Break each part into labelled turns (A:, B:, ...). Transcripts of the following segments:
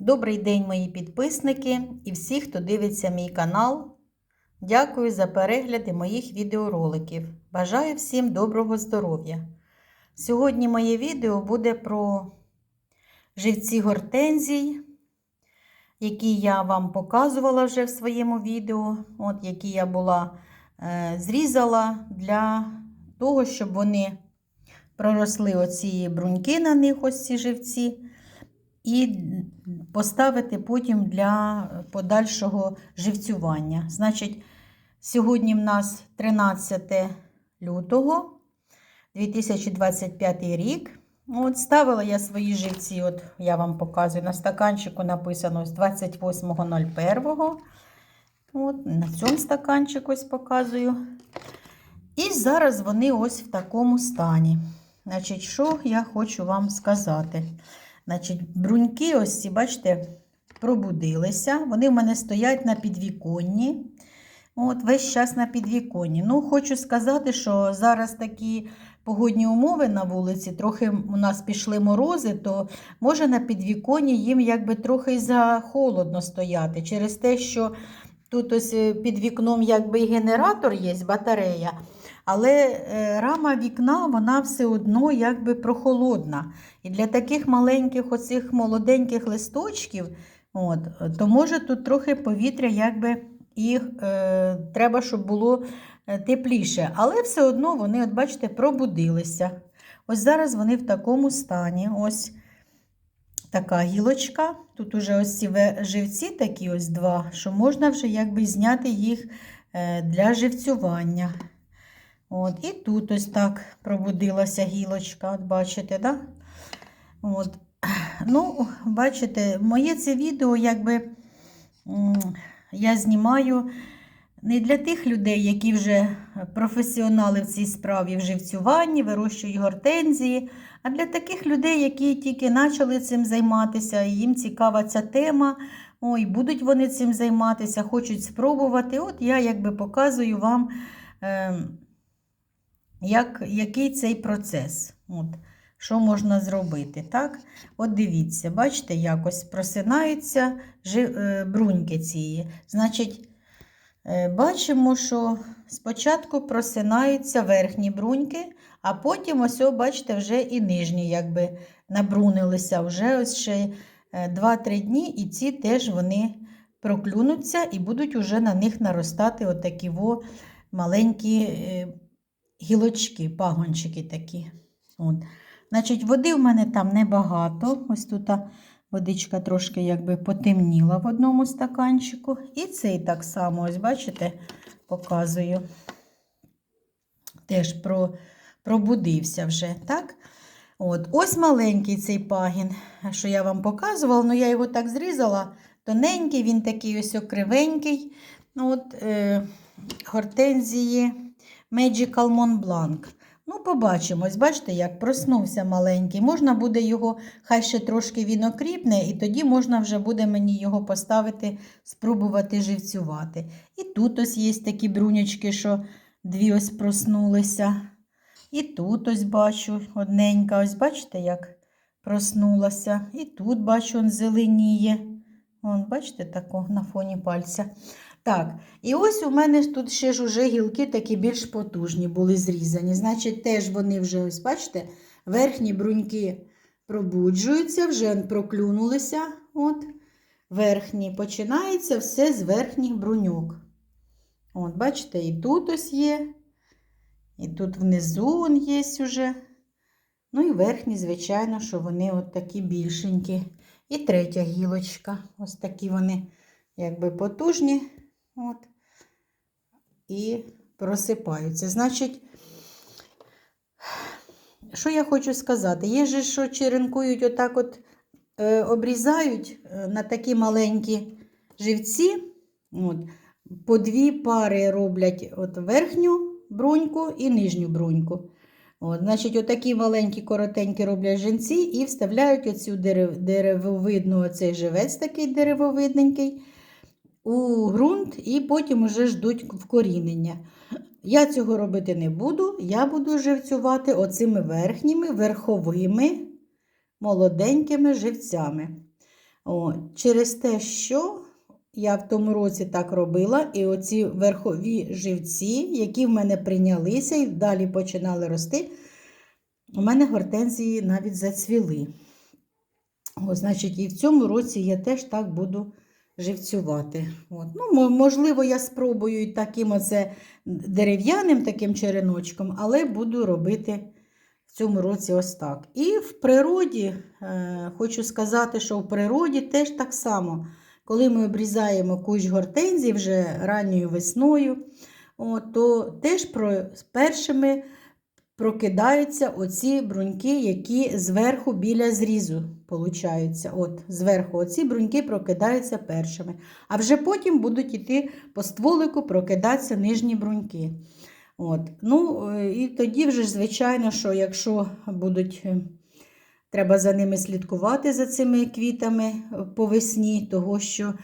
A: Добрий день, мої підписники і всі, хто дивиться мій канал. Дякую за перегляди моїх відеороликів. Бажаю всім доброго здоров'я. Сьогодні моє відео буде про живці гортензій, які я вам показувала вже в своєму відео, от які я була е, зрізала для того, щоб вони проросли оці бруньки на них, ось ці живці і поставити потім для подальшого живцювання. Значить, сьогодні в нас 13 лютого 2025 рік. От Ставила я свої живці, от я вам показую, на стаканчику написано з 28.01. От, На цьому стаканчику ось показую. І зараз вони ось в такому стані. Значить, що я хочу вам сказати? Значить, бруньки, ось ці, бачите, пробудилися. Вони в мене стоять на підвіконні. От, Весь час на підвіконні. Ну, хочу сказати, що зараз такі погодні умови на вулиці, трохи у нас пішли морози, то може на підвіконні їм якби трохи за холодно стояти. Через те, що тут ось під вікном якби і генератор є, батарея. Але е, рама вікна, вона все одно якби прохолодна. І для таких маленьких, оцих молоденьких листочків, от, то може тут трохи повітря, якби їх е, треба, щоб було тепліше. Але все одно вони, от бачите, пробудилися. Ось зараз вони в такому стані. Ось така гілочка. Тут уже ось ці живці такі ось два, що можна вже якби зняти їх е, для живцювання. От, І тут ось так пробудилася гілочка, от бачите, да? От. Ну, бачите, моє це відео, якби я знімаю не для тих людей, які вже професіонали в цій справі в живцюванні, вирощують гортензії, а для таких людей, які тільки почали цим займатися, їм цікава ця тема. Ой, будуть вони цим займатися, хочуть спробувати. От я якби показую вам. Е як, який цей процес. От, Що можна зробити? так? От дивіться, бачите, якось просинаються е, бруньки цієї. Значить, е, бачимо, що спочатку просинаються верхні бруньки, а потім, ось, бачите, вже і нижні якби набрунилися. Вже ось ще 2-3 е, дні, і ці теж вони проклюнуться і будуть уже на них наростати отакі во маленькі гілочки, пагончики такі. От. Значить, Води в мене там небагато. Ось тут водичка трошки якби потемніла в одному стаканчику. І цей так само, ось, бачите, показую. Теж про, пробудився вже. так? От, Ось маленький цей пагін, що я вам показувала, ну я його так зрізала. Тоненький, він такий ось окривенький. От, е, Гортензії. Magical Mont Blanc. Ну, побачимось, бачите, як проснувся маленький. Можна буде його, хай ще трошки він окріпне, і тоді можна вже буде мені його поставити, спробувати живцювати. І тут ось є такі брунячки, що дві ось проснулися. І тут ось бачу одненька, ось бачите, як проснулася. І тут бачу, он зеленіє. Вон, бачите, тако на фоні пальця. Так, і ось у мене тут ще ж уже гілки такі більш потужні були зрізані. Значить, теж вони вже, ось, бачите, верхні бруньки пробуджуються, вже проклюнулися. от, Верхні починається все з верхніх бруньок. От, Бачите, і тут ось є, і тут внизу он є уже. Ну і верхні, звичайно, що вони от такі більшенькі. І третя гілочка. Ось такі вони, якби потужні. От. І просипаються. Значить, що я хочу сказати? Є же, що черенкують, отак от е, обрізають е, на такі маленькі живці. От, По дві пари роблять от верхню бруньку і нижню бруньку. От, Значить, отакі маленькі, коротенькі роблять жінці і вставляють оцю дерев, деревовидну, оцей живець такий деревовидненький у ґрунт і потім вже ждуть вкорінення. Я цього робити не буду, я буду живцювати оцими верхніми, верховими, молоденькими живцями. О, через те, що я в тому році так робила, і оці верхові живці, які в мене прийнялися і далі починали рости, у мене гортензії навіть зацвіли. О, значить, і в цьому році я теж так буду живцювати. От. Ну, можливо, я спробую таким оце дерев'яним таким череночком, але буду робити в цьому році ось так. І в природі, е, хочу сказати, що в природі теж так само. Коли ми обрізаємо кущ гортензії вже ранньою весною, то теж про, першими прокидаються оці бруньки, які зверху біля зрізу получаються. От, зверху оці бруньки прокидаються першими. А вже потім будуть йти по стволику, прокидатися нижні бруньки. От. Ну, е, і тоді вже звичайно, що якщо будуть. е, Треба за ними слідкувати за цими квітами е, по весні, того що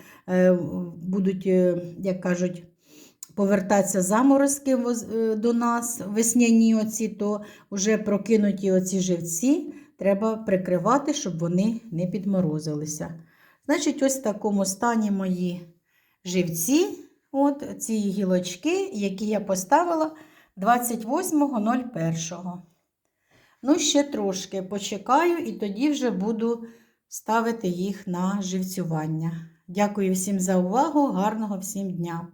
A: будуть, як кажуть, повертатися заморозки е, до нас, весняні оці, то вже прокинуті оці живці треба прикривати, щоб вони не підморозилися. Значить, ось в такому стані мої живці, от ці гілочки, які я поставила 28.01. Ну, ще трошки почекаю і тоді вже буду ставити їх на живцювання. Дякую всім за увагу, гарного всім дня!